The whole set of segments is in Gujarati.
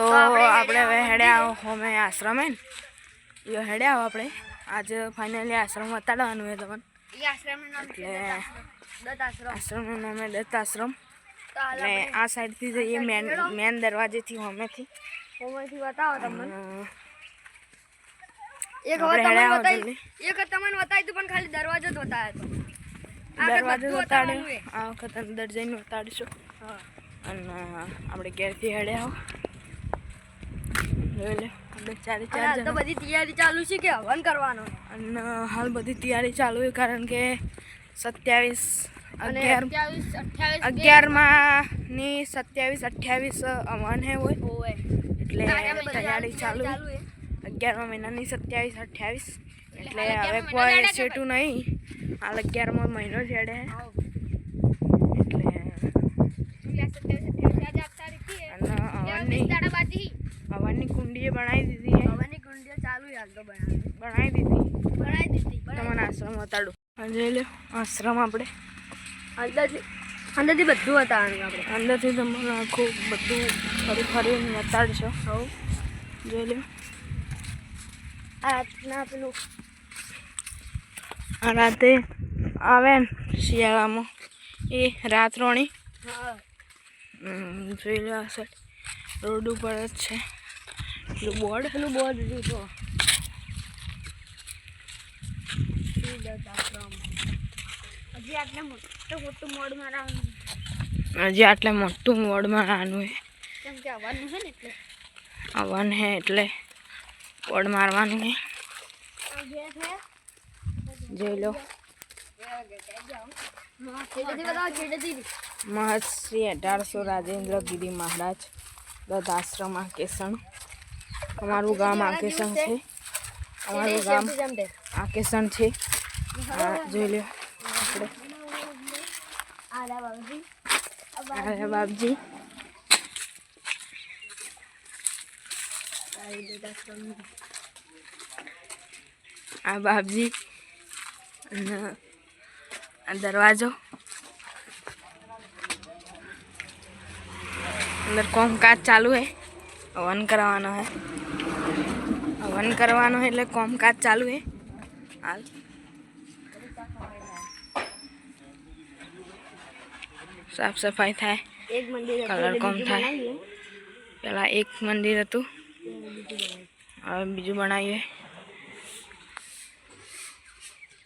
તો આપણે હવે હેડ્યા હોમે આશ્રમ એ હેડ્યા આવો આપણે. આજે ફાઇનલી આશ્રમ બતાડવાનું તમને. એ છે એટલે આશ્રમ આશ્રમનું નામ દત્ત આશ્રમ અને આ સાઈડથી જઈએ મેન મેન દરવાજેથી હોમેથી. હોમથી બતાવો તમને. એક હવે તમને બતાવી એક તમને બતાવી તું પણ ખાલી દરવાજો જ બતાવ્યો તો. દરવાજો બતાડ્યો. આ વખત અંદર જઈને બતાડીશું. હા. અને આપણે ઘેરથી હેડ્યા આવો જોઈ લે આપણે ચારે અને ચાર હાલ તો બધી તૈયારી ચાલુ છે કે હવન કરવાનો? અને હાલ બધી તૈયારી ચાલુ છે કારણ કે સત્યાવીસ અગિયારમાં ની સત્યાવીસ અઠ્યાવીસ અવન હે હોય. એટલે તૈયારી ચાલુ અગિયારમા મહિનાની સત્યાવીસ અઠ્યાવીસ. એટલે હવે કોઈ સેટું નહીં. હાલ અગિયારમો મહિનો છેડે. એટલે. અને એટલે અવનની કુંડીએ બનાવી દીધી હવાની કુંડીએ ચાલુ હાલ તો બનાવવાની. બનાવી દીધી. બનાવી દીધી બનાવી તમને આશ્રમ બતાડું આજે લે આશ્રમ આપણે અંદરથી અંદરથી બધું બતાવવાનું આપણે અંદરથી તમને આખું બધું ફરી ફરીને બતાડશો હવ. જોઈ લે આ રાતના પેલું આ રાતે આવે ને શિયાળામાં. એ રાત રોણી. હા. જોઈ લો આ સાઈડ રોડ ઉપર જ છે. પેલું બોર્ડ પેલું બોર્ડ રહ્યું તો. હજી આટલે મોટું મોડ મારવાનું હજી હે. આવવાનું ને એટલે આવવાનું હે બોર્ડ મારવાનું હે. જોઈ લો. મહર્ષિ અઢારસો રાજેન્દ્ર ગિરી મહારાજ દત્ત આશ્રમ આકેસણ અમારું ગામ આકેસણ છે. અમારું ગામ જેમ તે આકેસણ છે. આ જોઈ લો આપણે. આલા બાબુજી આ બાપજી. આ બાપજી. અને આ દરવાજો. અંદર કોમકાજ ચાલુ હે. હવન કરવાનો હે હવન કરવાનો હે એટલે કોમકાજ ચાલુ હે હાલ સાફ સફાઈ થાય એક મંદિર હતું કલર એટલે કોમ બીજું થાય. બનાવીએ. પેલા એક મંદિર હતું હવે બીજું બનાવ્યું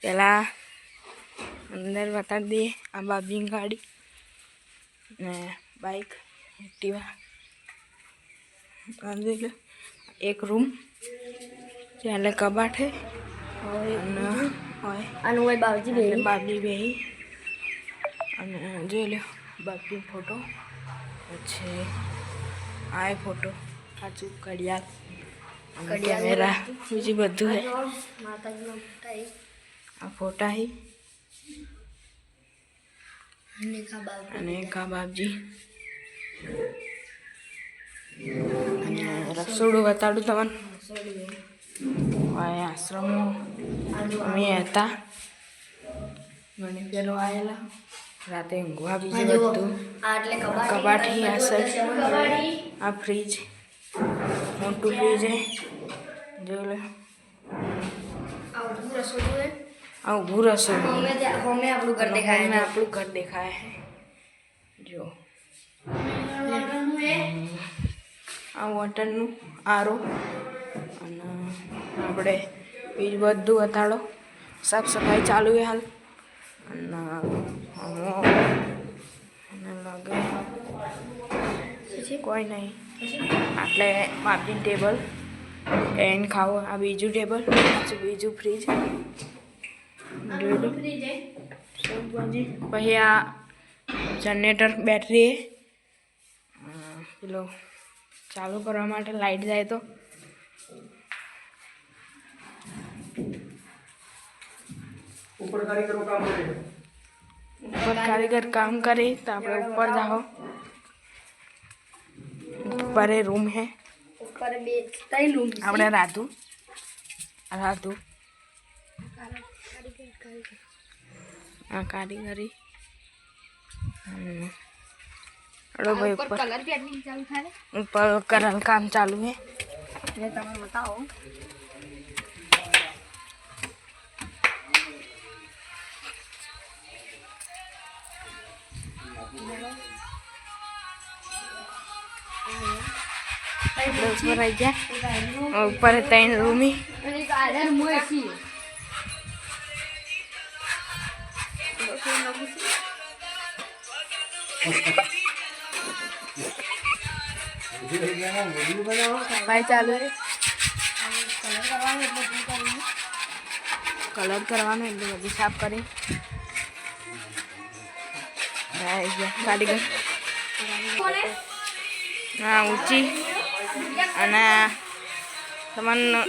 પેલા અંદર બતાડી દઈએ આ બાબીની ગાડી ને બાઈક એક્ટિવા આ જોઈ લો એક રૂમ ચાલે કબાટ હે. અને હોય બાબુજી એટલે બેહી. અને જોઈ લો બાબલી ફોટો પછી આ ફોટો પાછું કડિયાક કેમેરા બીજું બધું હે. આ ફોટા હી. અને કા બાપજી રસોડું. બતાડું તમને. આશ્રમમાં અમે હતા મને પેલો આવેલા રાતે ઊંઘવા બીજું એટલે કબાટ આ સાઈડ આ ફ્રીજ મોટું ફ્રીજ જોઈ લે આ ઊભું રસોડું હોમે આપણું ઘર દેખાય આપણું ઘર દેખાય જો આ વોટરનું આરો અને આપણે બીજું બધું બતાડો સાફ સફાઈ ચાલુ છે હાલ. અને લાગે કોઈ નહીં. આટલે બાપજીનું ટેબલ એન ખાવો આ બીજું ટેબલ પછી બીજું ફ્રીજ. પછી આ જનરેટર બેટરી પેલો ચાલુ કરવા માટે લાઈટ જાય તો. ઉપર કારીગરો કામ કરે. ઉપર કારીગર કામ કરે તો આપણે ઉપર જાઓ. ઉપર એ રૂમ હે. ઉપર બે ત્રણ રૂમ છે. આપણે રાધુ. રાધુ. આ કારીગરી. ભાઈ ઉપર કલર ચાલુ થાય ઉપર કરલ કામ ચાલુ છે ને તમે બતાવો. ઉપર ત્રણ રૂમી. આધાર મોય છે સફાઈ ચાલુ કલર કરવાનો એટલે બધી સાફ કરી. હા ઊંચી. અને તમને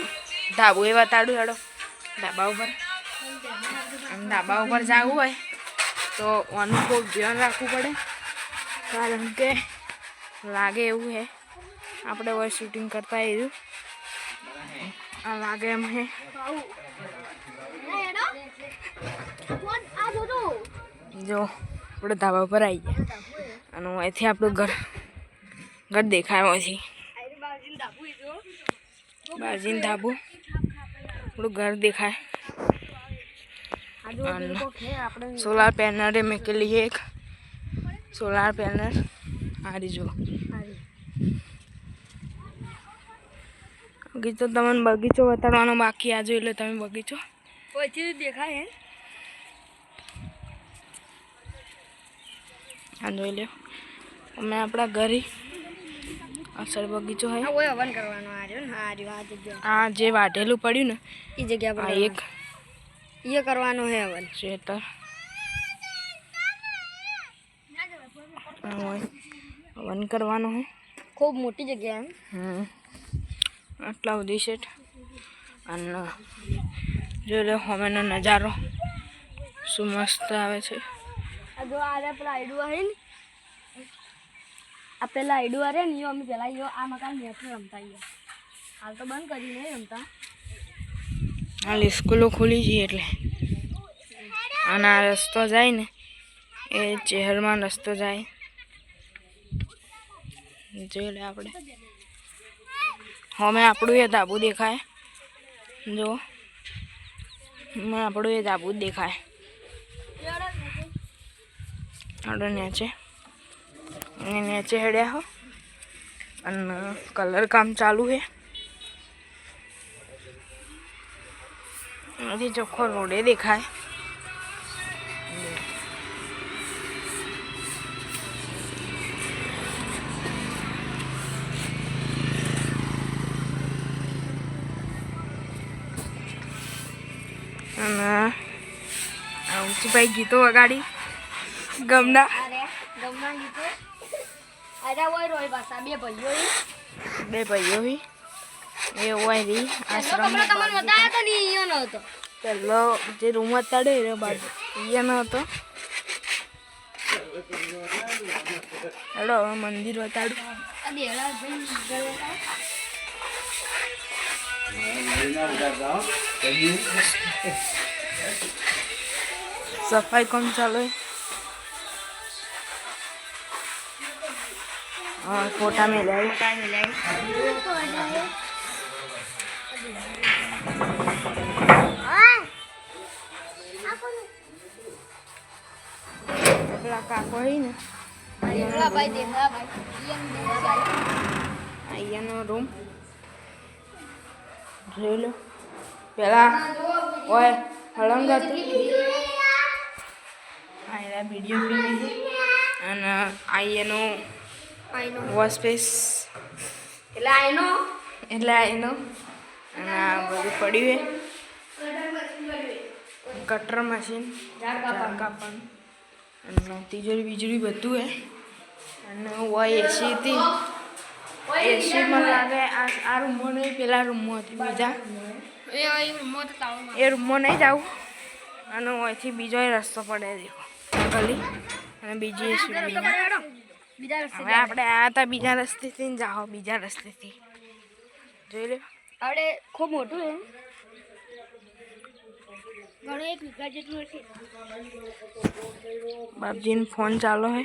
ધાબુ એ બતાડું, હેડો. ધાબા ઉપર. ધાબા ઉપર જવું હોય તો આનું ખૂબ ધ્યાન રાખવું પડે. કારણ કે લાગે એવું હે. આપણે હવે શૂટિંગ કરતા આવ્યું આ લાગે એમ હે જો આપણે ધાબા ઉપર આવી ગયા અને અહીંથી આપણું ઘર ઘર દેખાય અહીંથી બાજીને ધાબુ આપણું ઘર દેખાય અને સોલાર પેનલ મૂકેલી છે એક સોલાર પેનલ આ રહી જુઓ બગીચો તમને બગીચો બતાડવાનો બાકી આ જોઈ લો તમે બગીચો. પછી દેખાય હે? આ જોઈ લો. અમે આપણા ઘરે અસર બગીચો હોય ઓય હવન કરવાનો આ રહ્યો ને. આ રહ્યો આ જગ્યા. આ જે વાઢેલું પડ્યું ને એ જગ્યા પર એક. એ કરવાનો હે હવન. શેતર હવન કરવાનું હોય ખૂબ મોટી જગ્યા એમ. હમ. આટલા બધી સેટ અને જોઈ લો હવેનો નજારો. શું મસ્ત આવે છે. આ જો આ રહ્યા પેલા આઈડુ હે ને. આ પેલા આઈડુઆ રે ને યો અમે પેલા યો આ મકાન બેઠો રમતા યો. હાલ તો બંધ કરી નહીં રમતા. હાલ સ્કૂલો ખુલી છે એટલે. અને આ રસ્તો જાય ને એ ચહેરમાં રસ્તો જાય. જોઈ લે આપણે હવે આપણું એ ધાબુ દેખાય. જો આપણું એ ધાબુ જ દેખાય. આપણે નેચે. અને નેચે હેડ્યા હો. અને કલર કામ ચાલુ છે ચોખ્ખો રોડે દેખાય. ઊંચીભાઈ ગીતો વગાડી. ગમના. બે ભાઈઓ ઈ. બે ભાઈઓ હી એ હોય રહી એનો આશ્રમ ને નો પહેલો જે રૂમ હતા એ બાજુ અહીંયા હતો. હેડો હવે મંદિર બતાડું આ સફાઈ કામ ચાલે હા ફોટા મેલાય ફોટા મિલાય પેલા કાકો હી ને અહીંયાનો રૂમ જોઈ લો પેલા ઓય હળંગ હતું આ એના વીડિયો ફ્રી અને આ આઈનો. વોશપેસ એટલે આઈનો એટલે આ એનો. અને આ બધું પડ્યું હે કટર મશીન. કાપણ અને તિજોરી બીજોરી બધું હે અને હોય એસી હતી. એસી માં લાગે આ આ રૂમમાં નહીં પેલા રૂમમાં હતી બીજા. એ રૂમમાં નહીં જાઉં અને અહીંથી બીજો રસ્તો પડે દેખો ગલી અને બીજી હવે આપણે આયા હતા બીજા રસ્તેથી ને જાઓ બીજા રસ્તેથી. જોઈ લે. આપણે ખૂબ મોટું છે ઘણું એક વીઘા જેટલું છે બાપજીનો ફોન ચાલો હે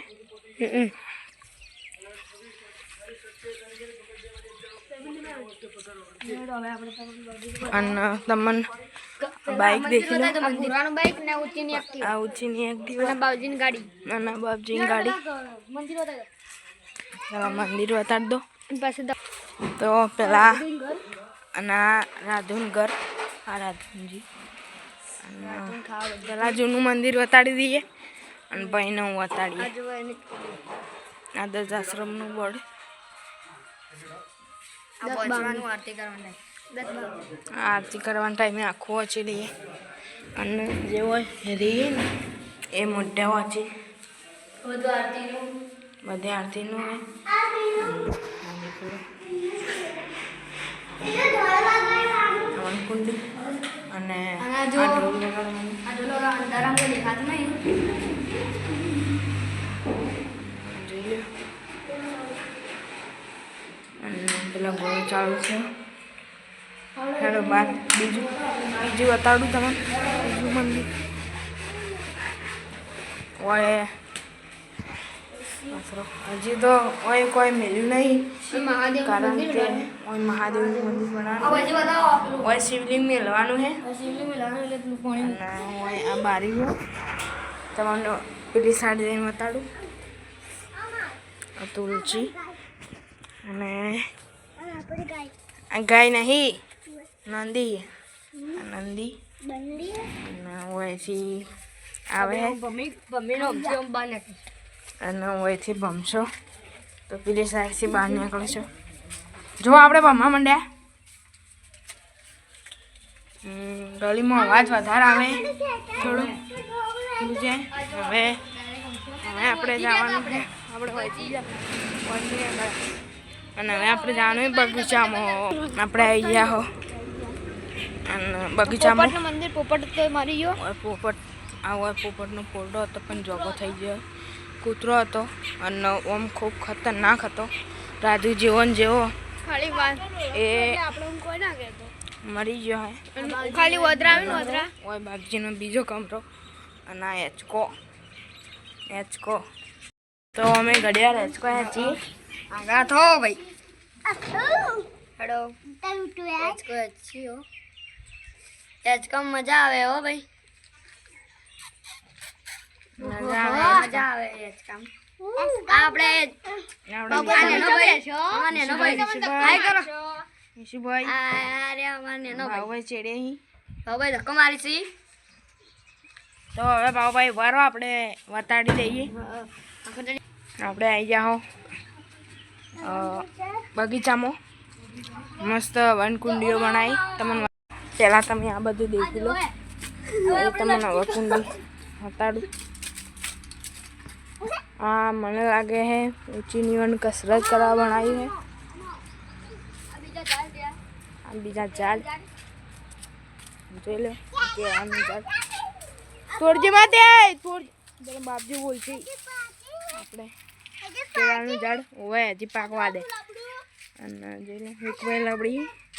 અને તમને બાઇક દેખી લો. આ પુરાણું બાઈક ને ઊંચીની એક્ટિવા આ ઊંચીની એક્ટિવા અને બાવજીની ગાડી. અને બાપજીની ગાડી. મંદિર બતાવી પેલા મંદિર બતાડી દો. પાસે તો પેલા અને રાધુન ઘર. આ રાધુનજી અને પેલા જૂનું મંદિર બતાડી દઈએ. અને ભાઈ હું બતાડીએ જો આ દસ આશ્રમનું બોર્ડ આરતી કરવાની. આરતી કરવાના ટાઈમે આખું વાંચી લઈએ. અને જે હોય રીએ ને એ મોટા વાંચી. બધું આરતીનું લો. અને પેલા ગોળ ચાલુ છે હેલો બાર બીજું. બીજું બતાડું તમને. બીજું મંદિર. ઓય. હજી તો ઓય કોઈ મળ્યું નહીં. કારણ કે ઓય મહાદેવ મંદિર બનાવવાનું ઓય શિવલિંગ મેળવાનું અને ઓય આ બારી છે તમને પેલી સાઈડ જઈને બતાડું આ તુલસી. અને ગાય નહીં. નંદી. નંદી. ઓયથી આવે. અને ઓયથી ભમશો. તો પેલી સાઈડથી બહાર નીકળશો. જો આપણે ભમવા માંડ્યા ગલીમાં અવાજ વધારે આવે. થોડું છે હવે હવે આપણે જવાનું. છે આપણે વહેંચી જા- વહેંચી આગળ. અને હવે આપણે જવાનું બગીચામાં. આપણે આવી ગયા હો. અને બગીચામાં પોપટનું મંદિર પોપટ તો મારી ગયો. પોપટ આ હોય પોપટનો પોરડો હતો પણ જોગો થઈ ગયો. કૂતરો હતો અને ઓમ ખૂબ ખતરનાક હતો. રાજુ જીવન જેવો. ખાલી વાત. એ આપણે કોઈ ના કહેતો. મરી ગયો હે. ખાલી વદરા આવે ને વદરા? ઓય બાપજીનો બીજો કમરો અને આ એચકો એચકો તો અમે ઘડિયાળ એચકો છીએ. આગા થો ભાઈ. હેલો એચકો એચકો એચકો મજા આવે હો ભાઈ. મજા આવે મજા આપણે તો હવે ભાવભાઈ વારો આપણે વતાડી દઈએ. આપણે આવી જાઓ બગીચામાં. મસ્ત વનકુંડીઓ બનાવી. તમને પહેલાં તમે આ બધું દેખી લો. એ તમને હવે કુંડી બતાડું. આ મને લાગે છે ઊંચી નીવન કસરત કરવા બનાવી છે આ બીજા ઝાડ જોઈ લો કે આનું ઝાડ તોડજે માતે તોડ પેલા બાપજી બોલશે. આપણે કેળાનું ઝાડ ઓવે હજી પાકવા દે. અને જોઈ લો એક ભાઈ લબડી. આ આ જો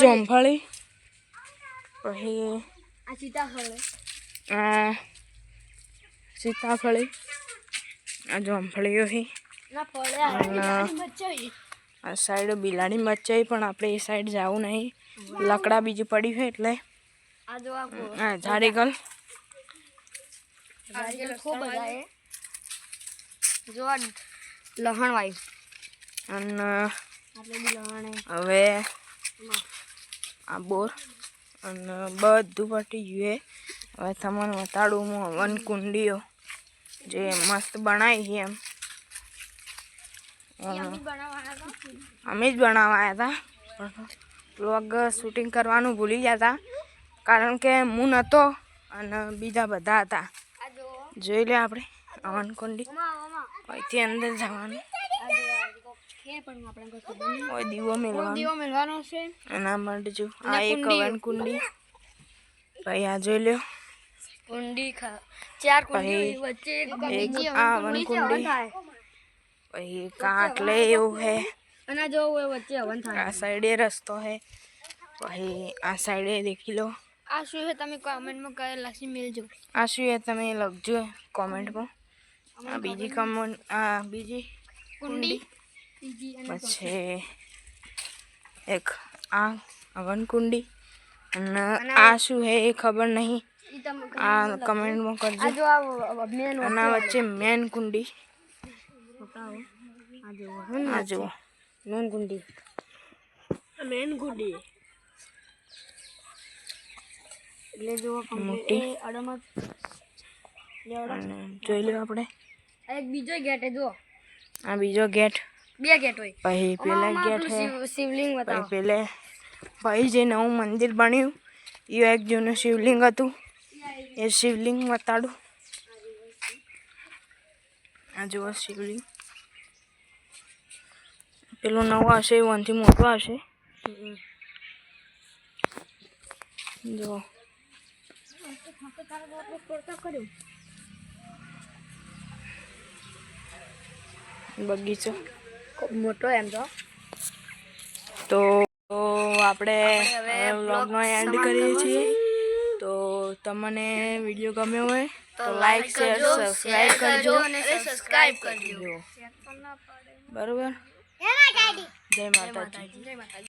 જોમફળી. પછી આ સીતાફળ. આ સીતાફળી. આ જોમફળીઓ અને આ સાઈડ બિલાડી મચાઈ પણ આપણે એ સાઈડ જવું નહીં. લકડા બીજું પડ્યું છે એટલે. હા ઝાડીગલ લહણ વાયુ અને હે હવે આ બોર અને બધું પટી ગયું હવે તમને બતાડું હું કુંડીઓ જે મસ્ત બનાવી છે એમ. અમે જ બનાવવા હતા. બ્લોગ શૂટિંગ કરવાનું ભૂલી ગયા હતા. કારણ કે હું નહોતો અને બીજા બધા હતા. જોઈ લે આપણે વન કુંડી અહીંથી અંદર જવાનું. છે પણ આપણે કોઈ ખબર નહીં હોય દીવો મેળવાનો દીવો મેળવાનો છે એના માટે જો આ એક વન કુંડી ભાઈ આ જોઈ લ્યો કુંડી ખા ચાર કુંડી પછી વચ્ચે એક એક બીજી આ હવન વન કુંડી છે, હવન કુંડી થાય પછી કાંટ લે એવું હે અને આ જો એ વચ્ચે હવન થાય આ સાઈડે રસ્તો હે પછી આ સાઈડે દેખી લો આ શું છે તમે કોમેન્ટમાં કહે લખી મેલજો આ શું એ તમે લખજો કોમેન્ટમાં આ બીજી કમેન્ટ આ બીજી કુંડી ત્રીજી અને પછી એક આ અવનકુંડી અને આ શું હે એ ખબર નહીં. આ કમેન્ટમાં કરજો. મેન અને આ વચ્ચે મેન કુંડી. આ જુઓ. મેન કુંડી. મેન કુંડી. એટલે જો મોટી. અડમત જોઈ લો આપણે. એક બીજો ગેટ હે જો આ બીજો ગેટ. બે ગેટ હોય. પછી પેલા ગેટ હે શિવલિંગ બતાવો. પેલે પછી જે નવું મંદિર બન્યું એ એક જૂનું શિવલિંગ હતું. એ શિવલિંગ બતાડું આ જુઓ શિવલિંગ. પેલું નવું હશે એ વનથી મોટું હશે. જુઓ. બગીચો. ખૂબ મોટો એમ તો તો આપણે વ્લોગનો એન્ડ કરીએ છીએ. તો તમને વીડિયો ગમ્યો હોય તો લાઈક શેર સબસ્ક્રાઇબ કરજો અને સબસ્ક્રાઇબ કરજો. બરોબર? જય માતાજી. જય માતાજી.